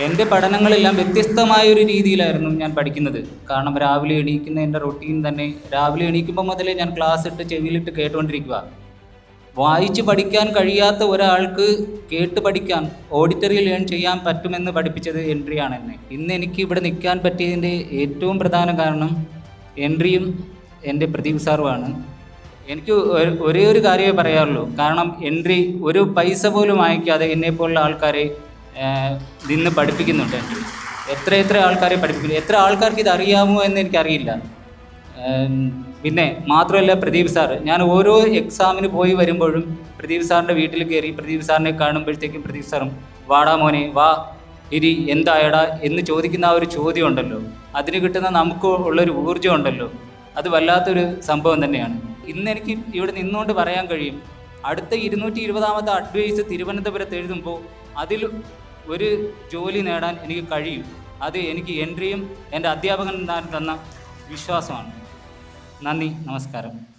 എന്റെ പഠനങ്ങളെല്ലാം വ്യത്യസ്തമായ ഒരു രീതിയിലായിരുന്നു ഞാൻ പഠിക്കുന്നത്. കാരണം രാവിലെ എണീക്കുന്ന എന്റെ റൊട്ടീൻ തന്നെ രാവിലെ എണീക്കുമ്പോൾ മുതലേ ഞാൻ ക്ലാസ് ഇട്ട് ചെവിയിലിട്ട് കേട്ടുകൊണ്ടിരിക്കുക വായിച്ച് പഠിക്കാൻ കഴിയാത്ത ഒരാൾക്ക് കേട്ട് പഠിക്കാൻ ഓഡിറ്ററി ലേൺ ചെയ്യാൻ പറ്റുമെന്ന് പഠിപ്പിച്ചത് എൻട്രിയാണ് എന്നെ. ഇന്ന് എനിക്ക് ഇവിടെ നിൽക്കാൻ പറ്റിയതിന്റെ ഏറ്റവും പ്രധാന കാരണം എൻട്രിയും എന്റെ പ്രദീപ് സാറുമാണ്. എനിക്ക് ഒരു- ഒരേ കാര്യമേ പറയാറുള്ളൂ കാരണം എൻട്രി ഒരു പൈസ പോലും വാങ്ങിക്കാതെ എന്നെപ്പോലുള്ള ആൾക്കാരെ നിന്ന് പഠിപ്പിക്കുന്നുണ്ട്. എത്ര എത്ര ആൾക്കാരെ പഠിപ്പിക്കുന്നു? എത്ര ആൾക്കാർക്ക് ഇത് അറിയാമോ എന്ന് എനിക്കറിയില്ല. പിന്നെ മാത്രമല്ല പ്രദീപ് സാർ ഞാൻ ഓരോ എക്സാമിന് പോയി വരുമ്പോഴും പ്രദീപ് സാറിന്റെ വീട്ടിൽ കയറി പ്രദീപ് സാറിനെ കാണുമ്പോഴത്തേക്കും പ്രദീപ് സാറും വാടാ മോനെ വാ ഇരി എന്തായടാ? എന്ന് ചോദിക്കുന്ന ആ ഒരു ചോദ്യം ഉണ്ടല്ലോ. അതിന് കിട്ടുന്ന നമുക്ക് ഉള്ളൊരു ഊർജം ഉണ്ടല്ലോ. അത് വല്ലാത്തൊരു സംഭവം തന്നെയാണ്. ഇന്ന് എനിക്ക് ഇവിടെ നിന്നുകൊണ്ട് പറയാൻ കഴിയും. അടുത്ത ഇരുന്നൂറ്റി ഇരുപതാമത്തെ അഡ്വൈസ് തിരുവനന്തപുരത്ത് എഴുതുമ്പോൾ അതിൽ ഒരു ജോലി നേടാൻ എനിക്ക് കഴിയും. അത് എനിക്ക് എൻട്രിയും എന്റെ അധ്യാപകൻ തന്ന വിശ്വാസമാണ്. നന്ദി നമസ്കാരം.